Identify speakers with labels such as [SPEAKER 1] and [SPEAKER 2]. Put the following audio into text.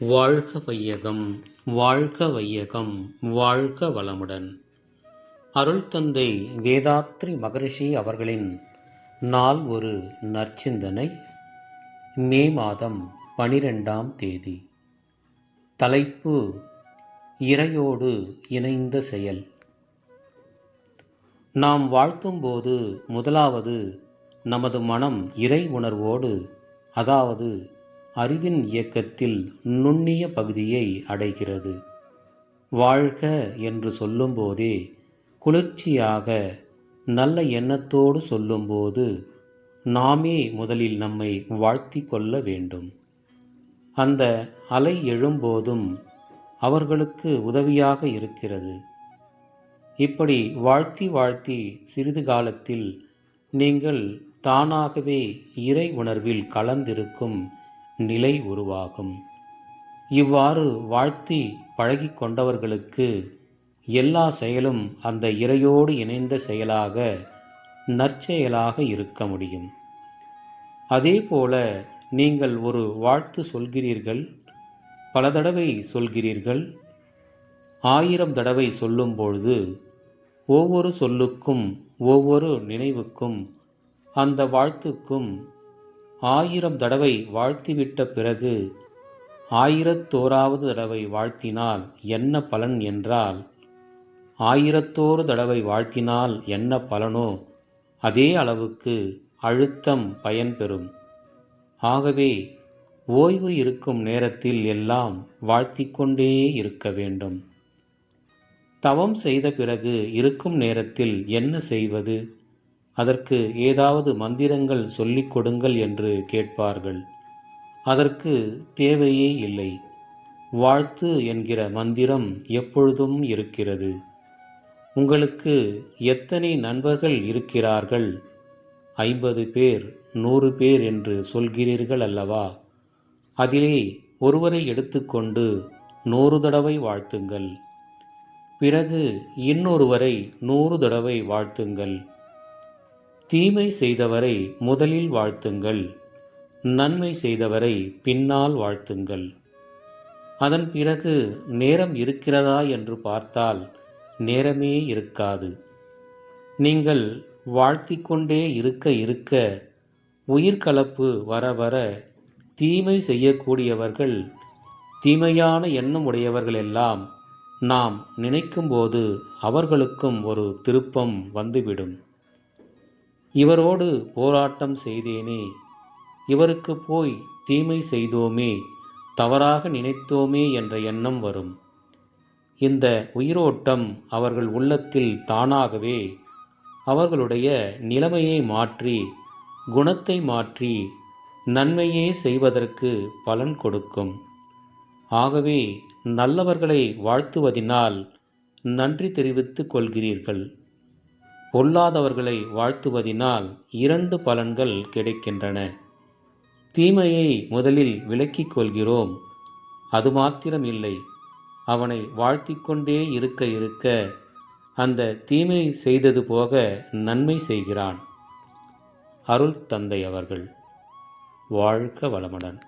[SPEAKER 1] வாழ்க வையகம் வாழ்க வையகம் வாழ்க வளமுடன். அருள் தந்தை வேதாத்ரி மகரிஷி அவர்களின் நாள் ஒரு நற்சிந்தனை மே மாதம் பனிரெண்டாம் தேதி. தலைப்பு இறையோடு இணைந்த செயல். நாம் வாழ்த்தும்போது முதலாவது நமது மனம் இறை உணர்வோடு அதாவது அறிவின் இயக்கத்தில் நுண்ணிய பகுதியை அடைகிறது. வாழ்க என்று சொல்லும்போதே குளிர்ச்சியாக நல்ல எண்ணத்தோடு சொல்லும்போது நாமே முதலில் நம்மை வாழ்த்தி கொள்ள வேண்டும். அந்த அலை எழும்போதும் அவர்களுக்கு உதவியாக இருக்கிறது. இப்படி வாழ்த்தி வாழ்த்தி சிறிது காலத்தில் நீங்கள் தானாகவே இறை உணர்வில் கலந்திருக்கும் நிலை உருவாகும். இவ்வாறு வாழ்த்தி பழகி கொண்டவர்களுக்கு எல்லா செயலும் அந்த இறையோடு இணைந்த செயலாக நற்செயலாக இருக்க முடியும். அதேபோல நீங்கள் ஒரு வாழ்த்து சொல்கிறீர்கள் பல தடவை சொல்கிறீர்கள் ஆயிரம் தடவை சொல்லும்பொழுது ஒவ்வொரு சொல்லுக்கும் ஒவ்வொரு நினைவுக்கும் அந்த வாழ்த்துக்கும் ஆயிரம் தடவை வாழ்த்திவிட்ட பிறகு ஆயிரத்தோராவது தடவை வாழ்த்தினால் என்ன பலன் என்றால் ஆயிரத்தோரு தடவை வாழ்த்தினால் என்ன பலனோ அதே அளவுக்கு அழுத்தம் பயன்பெறும் ஆகவே ஓய்வு இருக்கும் நேரத்தில் எல்லாம் வாழ்த்திக்கொண்டே இருக்க வேண்டும். தவம் செய்த பிறகு இருக்கும் நேரத்தில் என்ன செய்வது? அதற்கு ஏதாவது மந்திரங்கள் சொல்லிக் கொடுங்கள் என்று கேட்பார்கள். அதற்கு தேவையே இல்லை. வாழ்த்து என்கிற மந்திரம் எப்பொழுதும் இருக்கிறது. உங்களுக்கு எத்தனை நண்பர்கள் இருக்கிறார்கள்? ஐம்பது பேர் நூறு பேர் என்று சொல்கிறீர்கள் அல்லவா? அதிலே ஒருவரை எடுத்துக்கொண்டு நூறு தடவை வாழ்த்துங்கள். பிறகு இன்னொருவரை நூறு தடவை வாழ்த்துங்கள். தீமை செய்தவரை முதலில் வாழ்த்துங்கள். நன்மை செய்தவரை பின்னால் வாழ்த்துங்கள். அதன் பிறகு நேரம் இருக்கிறதா என்று பார்த்தால் நேரமே இருக்காது. நீங்கள் வாழ்த்திக்கொண்டே இருக்க இருக்க உயிர்கலப்பு வர வர தீமை செய்யக்கூடியவர்கள் தீமையான எண்ணம் உடையவர்கள் எல்லாம் நாம் நினைக்கும்போது அவர்களுக்கும் ஒரு திருப்பம் வந்துவிடும். இவரோடு போராட்டம் செய்தேனே. இவருக்கு போய் தீமை செய்தோமே தவறாக நினைத்தோமே என்ற எண்ணம் வரும். இந்த உயிரோட்டம் அவர்கள் உள்ளத்தில் தானாகவே அவர்களுடைய நிலைமையை மாற்றி குணத்தை மாற்றி நன்மையே செய்வதற்கு பலன் கொடுக்கும். ஆகவே நல்லவர்களை வாழ்த்துவதினால் நன்றி தெரிவித்துக் கொள்கிறீர்கள். பொல்லாதவர்களை வாழ்த்துவதினால் இரண்டு பலன்கள் கிடைக்கின்றன. தீமையை முதலில் விலக்கிக் கொள்கிறோம். அது மாத்திரம் இல்லை. அவனை வாழ்த்திக்கொண்டே இருக்க இருக்க அந்த தீமை செய்தது போக நன்மை செய்கிறான். அருள் தந்தை அவர்கள். வாழ்க வளமுடன்.